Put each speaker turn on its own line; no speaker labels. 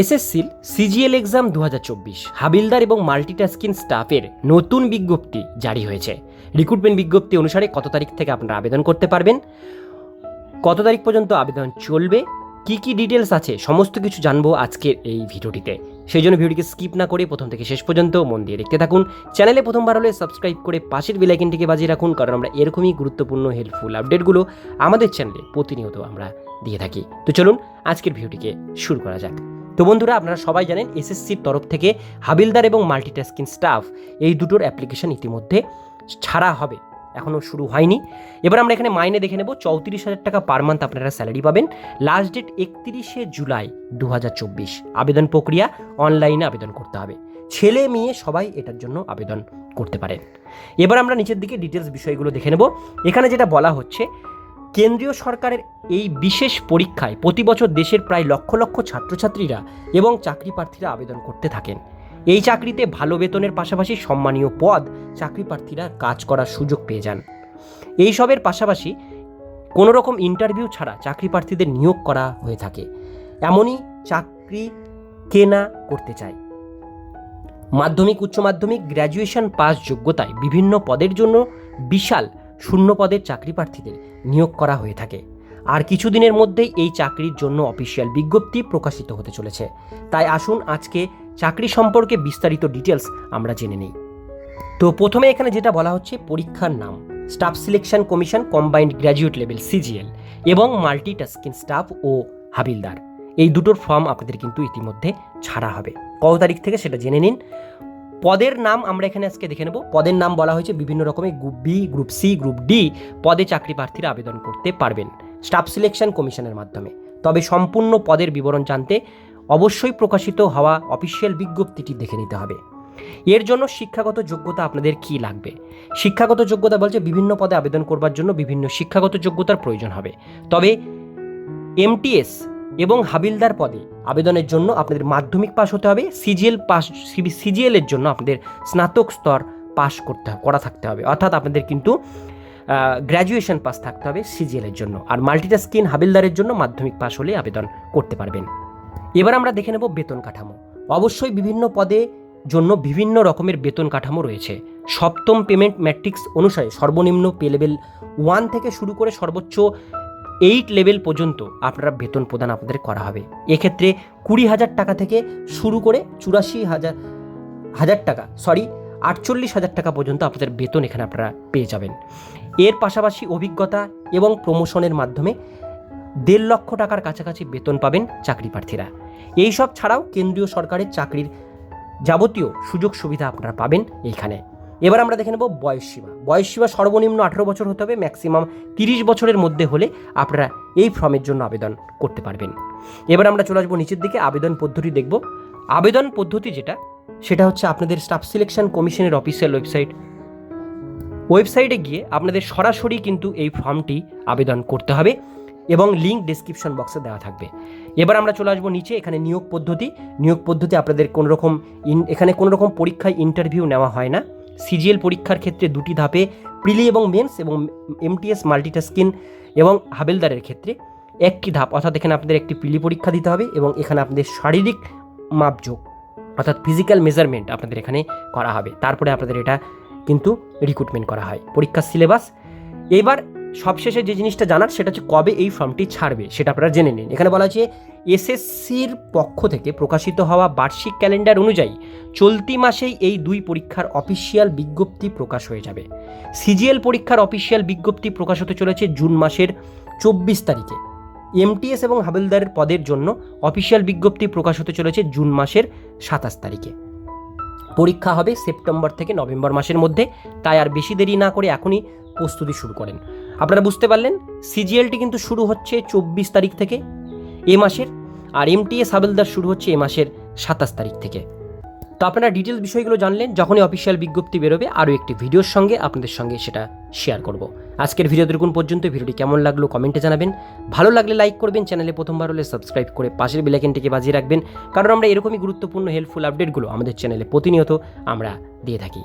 এসএসসির CGL exam দু হাজার চব্বিশ। হাবিলদার এবং মাল্টিটাস্কিং স্টাফের নতুন বিজ্ঞপ্তি জারি হয়েছে। রিক্রুটমেন্ট বিজ্ঞপ্তি অনুসারে কত তারিখ থেকে আপনারা আবেদন করতে পারবেন? কত তারিখ পর্যন্ত আবেদন চলবে? কি কি ডিটেলস আছে? সমস্ত কিছু জানব আজকের এই ভিডিওটিতে। সেই জন্য ভিডিওটিকে স্কিপ না করে প্রথম থেকে শেষ পর্যন্ত মন দিয়ে দেখতে থাকুন। চ্যানেলে প্রথমবার হলে সাবস্ক্রাইব করে পাশের বেলাইকিনটিকে বাজিয়ে রাখুন, কারণ আমরা এরকমই গুরুত্বপূর্ণ হেল্পফুল আপডেটগুলো আমাদের চ্যানেলে প্রতিনিয়ত আমরা দিয়ে থাকি। তো চলুন, আজকের ভিডিওটিকে শুরু করা যাক। তো বন্ধুরা, আপনারা সবাই জানেন এসএসসির তরফ থেকে হাবিলদার এবং মাল্টিটাস্কিং স্টাফ এই দুটোর অ্যাপ্লিকেশন ইতিমধ্যে ছাড়া হবে এখনও শুরু হয়নি। এবার আমরা এখানে মাইনে দেখে নেব, চৌত্রিশ হাজার টাকা পার মান্থ আপনারা স্যালারি পাবেন। লাস্ট ডেট একত্রিশে জুলাই দু হাজার চব্বিশ, আবেদন প্রক্রিয়া অনলাইনে আবেদন করতে হবে। ছেলে মেয়ে সবাই এটার জন্য আবেদন করতে পারেন। এবার আমরা নিচের দিকে ডিটেলস বিষয়গুলো দেখে নেব। এখানে যেটা বলা হচ্ছে কেন্দ্রীয় সরকারের এই বিশেষ পরীক্ষায় প্রতি বছর দেশের প্রায় লক্ষ লক্ষ ছাত্রছাত্রীরা এবং চাকরি প্রার্থীরা আবেদন করতে থাকেন। এই চাকরিতে ভালো বেতনের পাশাপাশি সম্মানীয় পদ চাকরি প্রার্থীরা কাজ করার সুযোগ পেয়ে যান। এইসবের পাশাপাশি কোনো রকম ইন্টারভিউ ছাড়া চাকরি প্রার্থীদের নিয়োগ করা হয়ে থাকে। এমনই চাকরি কেনা করতে চায়। মাধ্যমিক, উচ্চ মাধ্যমিক, গ্র্যাজুয়েশন পাস যোগ্যতায় বিভিন্ন পদের জন্য বিশাল শূন্য পদের চাকরি প্রার্থীদের নিয়োগ করা হয়ে থাকে। আর কিছুদিনের মধ্যেই এই চাকরির জন্য অফিসিয়াল বিজ্ঞপ্তি প্রকাশিত হতে চলেছে। তাই আসুন আজকে চাকরি সম্পর্কে বিস্তারিত ডিটেলস আমরা জেনে নিই। তো প্রথমে এখানে যেটা বলা হচ্ছে পরীক্ষার নাম। Staff selection commission combined graduate level CGL এবং মাল্টিটাস্কিং স্টাফ ও হাবিলদার। এই দুটোর ফর্ম আপনাদের কিন্তু ইতিমধ্যে ছাড়া হবে। কত তারিখ থেকে সেটা জেনে নিন? পদের নাম আমরা এখানে আজকে দেখে নেব। পদের নাম বলা হয়েছে বিভিন্ন রকমের group B group C group D পদে চাকরি প্রার্থীরা আবেদন করতে পারবেন। স্টাফ সিলেকশন কমিশনের মাধ্যমে। তবে সম্পূর্ণ পদের বিবরণ জানতে অবশ্যই প্রকাশিত হওয়া অফিসিয়াল বিজ্ঞপ্তিটি দেখে নিতে হবে। এর জন্য শিক্ষাগত যোগ্যতা আপনাদের কি লাগবে? শিক্ষাগত যোগ্যতা বলছে বিভিন্ন পদে আবেদন করবার জন্য বিভিন্ন শিক্ষাগত যোগ্যতার প্রয়োজন হবে। তবে এমটিএস এবং হাবিলদার পদে আবেদনের জন্য আপনাদের মাধ্যমিক পাস হতে হবে, সিজিএল পাস সিজিএল এর জন্য আপনাদের স্নাতক স্তর পাস করতে করা থাকতে হবে। অর্থাৎ আপনাদের কিন্তু গ্র্যাজুয়েশন পাস থাকতে হবে সিজিএল এর জন্য। আর মাল্টিটাস্কিন হাবিলদারের জন্য মাধ্যমিক পাস হলে আবেদন করতে পারবেন। এবার আমরা দেখে নেব বেতন কাঠামো। অবশ্যই বিভিন্ন পদে জন্য বিভিন্ন রকমের বেতন কাঠামো রয়েছে। সপ্তম পেমেন্ট ম্যাট্রিক্স অনুসারে সর্বনিম্ন পে লেভেল ওয়ান থেকে শুরু করে সর্বোচ্চ এইট লেভেল পর্যন্ত আপনারা বেতন প্রদান আপনাদের করা হবে। এক্ষেত্রে কুড়ি হাজার টাকা থেকে শুরু করে চুরাশি হাজার হাজার টাকা সরি আটচল্লিশ হাজার টাকা পর্যন্ত আপনাদের বেতন এখানে আপনারা পেয়ে যাবেন। এর পাশাপাশি অভিজ্ঞতা এবং প্রমোশনের মাধ্যমে দেড় লক্ষ টাকার কাছাকাছি বেতন পাবেন চাকরি প্রার্থীরা। এইসব ছাড়াও কেন্দ্রীয় সরকারের চাকরির যাবতীয় সুযোগ সুবিধা আপনারা পাবেন এইখানে। এবার আমরা দেখে নেব বয়সসীমা বয়সসীমা সর্বনিম্ন আঠেরো বছর হতে হবে ম্যাক্সিমাম তিরিশ বছরের মধ্যে হলে আপনারা এই ফর্মের জন্য আবেদন করতে পারবেন। এবার আমরা চলে আসব নিচের দিকে, আবেদন পদ্ধতি দেখব। আবেদন পদ্ধতি যেটা, সেটা হচ্ছে আপনাদের স্টাফ সিলেকশন কমিশনের অফিসিয়াল ওয়েবসাইট ওয়েবসাইটে গিয়ে আপনাদের সরাসরি কিন্তু এই ফর্মটি আবেদন করতে হবে এবং লিঙ্ক ডিসক্রিপশন বক্সে দেওয়া থাকবে। এবার আমরা চলে আসব নিচে, এখানে নিয়োগ পদ্ধতি। নিয়োগ পদ্ধতি আপনাদের কোনো রকম ইন- এখানে কোনো রকম পরীক্ষায় ইন্টারভিউ নেওয়া হয় না। সিজিএল পরীক্ষার ক্ষেত্রে দুটি ধাপে, প্রিলি এবং মেন্স এবং এমটিএস মাল্টিটাস্কিন এবং হাবেলদারের ক্ষেত্রে একটি ধাপ। অর্থাৎ এখানে আপনাদের একটি প্রিলি পরীক্ষা দিতে হবে এবং এখানে আপনাদের শারীরিক মাপযোগ, অর্থাৎ ফিজিক্যাল মেজারমেন্ট আপনাদের এখানে করা হবে। তারপরে আপনাদের এটা কিন্তু রিক্রুটমেন্ট করা হয়। পরীক্ষার সিলেবাস এবার সবশেষে যে জিনিসটা জানার সেটা হচ্ছে কবে এই ফর্মটি ছাড়বে, সেটা আপনারা জেনে নিন। এখানে বলা হচ্ছে এসএসসির পক্ষ থেকে প্রকাশিত হওয়া বার্ষিক ক্যালেন্ডার অনুযায়ী চলতি মাসেই এই দুই পরীক্ষার অফিসিয়াল বিজ্ঞপ্তি প্রকাশ হয়ে যাবে। সিজিএল পরীক্ষার অফিসিয়াল বিজ্ঞপ্তি প্রকাশ হতে চলেছে জুন মাসের চব্বিশ তারিখে। এমটিএস এবং হাবিলদারের পদের জন্য অফিসিয়াল বিজ্ঞপ্তি প্রকাশ হতে চলেছে জুন মাসের সাতাশ তারিখে। পরীক্ষা হবে সেপ্টেম্বর থেকে নভেম্বর মাসের মধ্যে, তাই আর বেশি দেরি না করে এখনই প্রস্তুতি শুরু করেন। আপনারা বুঝতে পারলেন, সিজিএলটি কিন্তু শুরু হচ্ছে চব্বিশ তারিখ থেকে, এ মাসের, আর এমটিএস হাবিলদার শুরু হচ্ছে এ মাসের সাতাশ তারিখ থেকে। তো আপনারা ডিটেলস বিষয়গুলো জানলেন, যখনই অফিসিয়াল বিজ্ঞপ্তি বেরোবে, আরও একটি ভিডিওর সঙ্গে আপনাদের সঙ্গে সেটা শেয়ার করব। আজকের ভিডিও দেখুন পর্যন্ত, ভিডিওটি কেমন লাগল কমেন্টে জানাবেন। ভালো লাগলে লাইক করবেন, চ্যানেলে প্রথমবার হলে সাবস্ক্রাইব করে পাশের বেলাইকেনটিকে বাজিয়ে রাখবেন, কারণ আমরা এরকমই গুরুত্বপূর্ণ হেল্পফুল আপডেটগুলো আমাদের চ্যানেলে প্রতিনিয়ত আমরা দিয়ে থাকি।